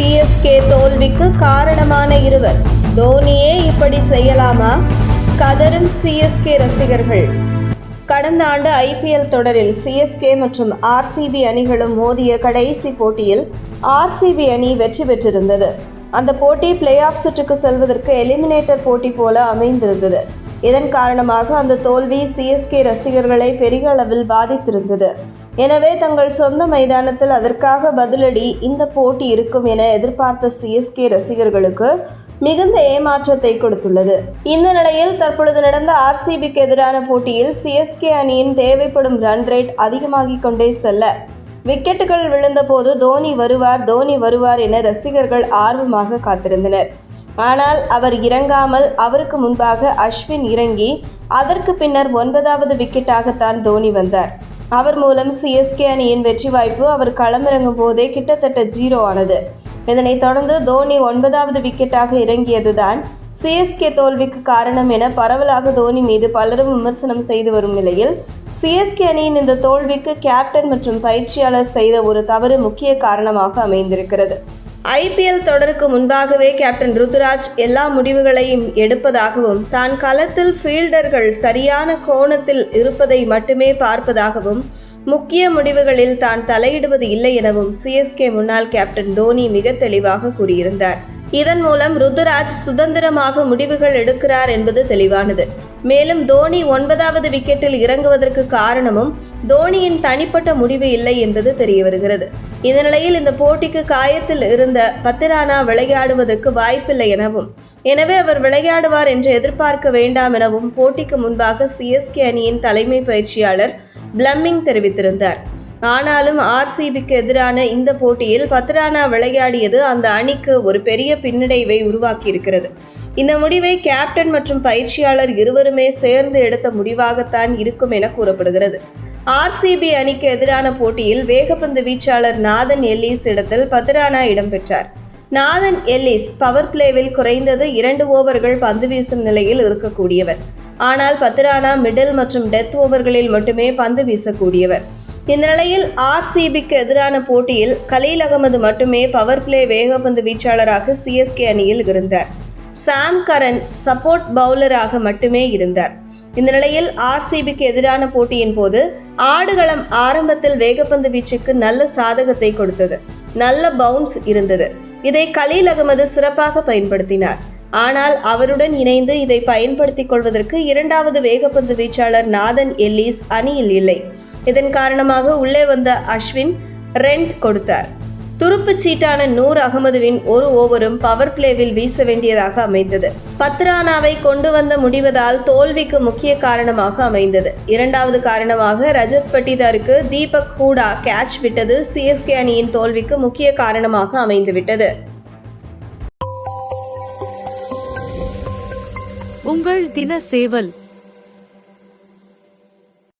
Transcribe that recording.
CSK தோல்விக்கு காரணமான இருவர். தோனியே இப்படி செய்யலாமா? கதரும் சிஎஸ்கே ரசிகர்கள். கடந்த ஆண்டு ஐபிஎல் தொடரில் சிஎஸ்கே மற்றும் ஆர்சிபி அணிகளும் மோதிய கடைசி போட்டியில் ஆர்சிபி அணி வெற்றி பெற்றிருந்தது. அந்த போட்டி பிளே ஆஃப் சுற்றுக்கு செல்வதற்கு எலிமினேட்டர் போட்டி போல அமைந்திருந்தது. இதன் காரணமாக அந்த தோல்வி சிஎஸ்கே ரசிகர்களை பெரிய அளவில் பாதித்திருந்தது. எனவே தங்கள் சொந்த மைதானத்தில் அதற்காக பதிலடி இந்த போட்டி இருக்கும் என எதிர்பார்த்த சிஎஸ்கே ரசிகர்களுக்கு மிகுந்த ஏமாற்றத்தை கொடுத்துள்ளது. இந்த நிலையில் தற்பொழுது நடந்த ஆர்சிபிக்கு எதிரான போட்டியில் சிஎஸ்கே அணியின் தேவைப்படும் ரன் ரேட் அதிகமாகிக் கொண்டே செல்ல விக்கெட்டுகள் விழுந்தபோது தோனி வருவார் தோனி வருவார் என ரசிகர்கள் ஆர்வமாக காத்திருந்தனர். ஆனால் அவர் இறங்காமல் அவருக்கு முன்பாக அஸ்வின் இறங்கி அதற்கு பின்னர் ஒன்பதாவது விக்கெட்டாகத்தான் தோனி வந்தார். அவர் மூலம் சிஎஸ்கே அணியின் வெற்றி வாய்ப்பு அவர் களமிறங்கும் போதே கிட்டத்தட்ட ஜீரோ ஆனது. இதனைத் தொடர்ந்து தோனி ஒன்பதாவது விக்கெட்டாக இறங்கியதுதான் சிஎஸ்கே தோல்விக்கு காரணம் என பரவலாக தோனி மீது பலரும் விமர்சனம் செய்து வரும் நிலையில் சிஎஸ்கே அணியின் இந்த தோல்விக்கு கேப்டன் மற்றும் பயிற்சியாளர் செய்த ஒரு தவறு முக்கிய காரணமாக அமைந்திருக்கிறது. ஐபிஎல் தொடருக்கு முன்பாகவே கேப்டன் ருத்துராஜ் எல்லா முடிவுகளையும் எடுப்பதாகவும் தான் களத்தில் ஃபீல்டர்கள் சரியான கோணத்தில் இருப்பதை மட்டுமே பார்ப்பதாகவும் முக்கிய முடிவுகளில் தான் தலையிடுவது இல்லை எனவும் சிஎஸ்கே முன்னாள் கேப்டன் தோனி மிக தெளிவாக கூறியிருந்தார். இதன் மூலம் ருத்துராஜ் சுதந்திரமாக முடிவுகள் எடுக்கிறார் என்பது தெளிவானது. மேலும் தோனி ஒன்பதாவது விக்கெட்டில் இறங்குவதற்கு காரணமும் தோனியின் தனிப்பட்ட முடிவு இல்லை என்பது தெரிய வருகிறது. இந்த நிலையில் இந்த போட்டிக்கு காயத்தில் இருந்த பத்திரானா விளையாடுவதற்கு வாய்ப்பில்லை எனவும் எனவே அவர் விளையாடுவார் என்று எதிர்பார்க்க வேண்டாம் எனவும் போட்டிக்கு முன்பாக சிஎஸ்கே அணியின் தலைமை பயிற்சியாளர் பிளம்மிங் தெரிவித்திருந்தார். ஆனாலும் ஆர்சிபிக்கு எதிரான இந்த போட்டியில் பத்ரானா விளையாடியது அந்த அணிக்கு ஒரு பெரிய பின்னடைவை உருவாக்கியிருக்கிறது. இந்த முடிவை கேப்டன் மற்றும் பயிற்சியாளர் இருவருமே சேர்ந்து எடுத்த முடிவாகத்தான் இருக்கும் என கூறப்படுகிறது. ஆர்சிபி அணிக்கு எதிரான போட்டியில் வேகப்பந்து வீச்சாளர் நாதன் எல்லிஸ் இடத்தில் பத்ரானா இடம்பெற்றார். நாதன் எல்லிஸ் பவர் பிளேவில் குறைந்தது இரண்டு ஓவர்கள் பந்து வீசும் நிலையில் இருக்கக்கூடியவர். ஆனால் பத்ரானா மிடில் மற்றும் டெத் ஓவர்களில் மட்டுமே பந்து வீசக்கூடியவர். இந்த நிலையில் ஆர்சிபிக்கு எதிரான போட்டியில் கலீல் அகமது மட்டுமே பவர் பிளே வேகப்பந்து வீச்சாளராக சிஎஸ்கே அணியில் இருந்தார். சாம் கரன் சப்போர்ட் பவுலராக மட்டுமே இருந்தார். இந்த நிலையில் ஆர்சிபிக்கு எதிரான போட்டியின் போது ஆடுகளம் ஆரம்பத்தில் வேகப்பந்து வீச்சுக்கு நல்ல சாதகத்தை கொடுத்தது. நல்ல பவுன்ஸ் இருந்தது. இதை கலீல் அகமது சிறப்பாக பயன்படுத்தினார். ஆனால் அவருடன் இணைந்து இதை பயன்படுத்திக் கொள்வதற்கு இரண்டாவது வேகப்பந்து வீச்சாளர் நாதன் எல்லிஸ் அணியில் இல்லை. இதன் காரணமாக உள்ளே வந்த அஸ்வின் ரெண்ட் கொடுத்தார். துருப்புச் சீட்டான நூர் அகமதுவின் ஒரு ஓவரும் பவர் பிளேவில் வீச வேண்டியதாக அமைந்தது. பத்ரானாவை கொண்டு வந்த முடிவதால் தோல்விக்கு முக்கிய காரணமாக அமைந்தது. இரண்டாவது காரணமாக ரஜத் பட்டிதாருக்கு தீபக் ஹூடா கேட்ச் விட்டது. சிஎஸ்கே அணியின் தோல்விக்கு முக்கிய காரணமாக அமைந்துவிட்டது. உங்கள் தின சேவல்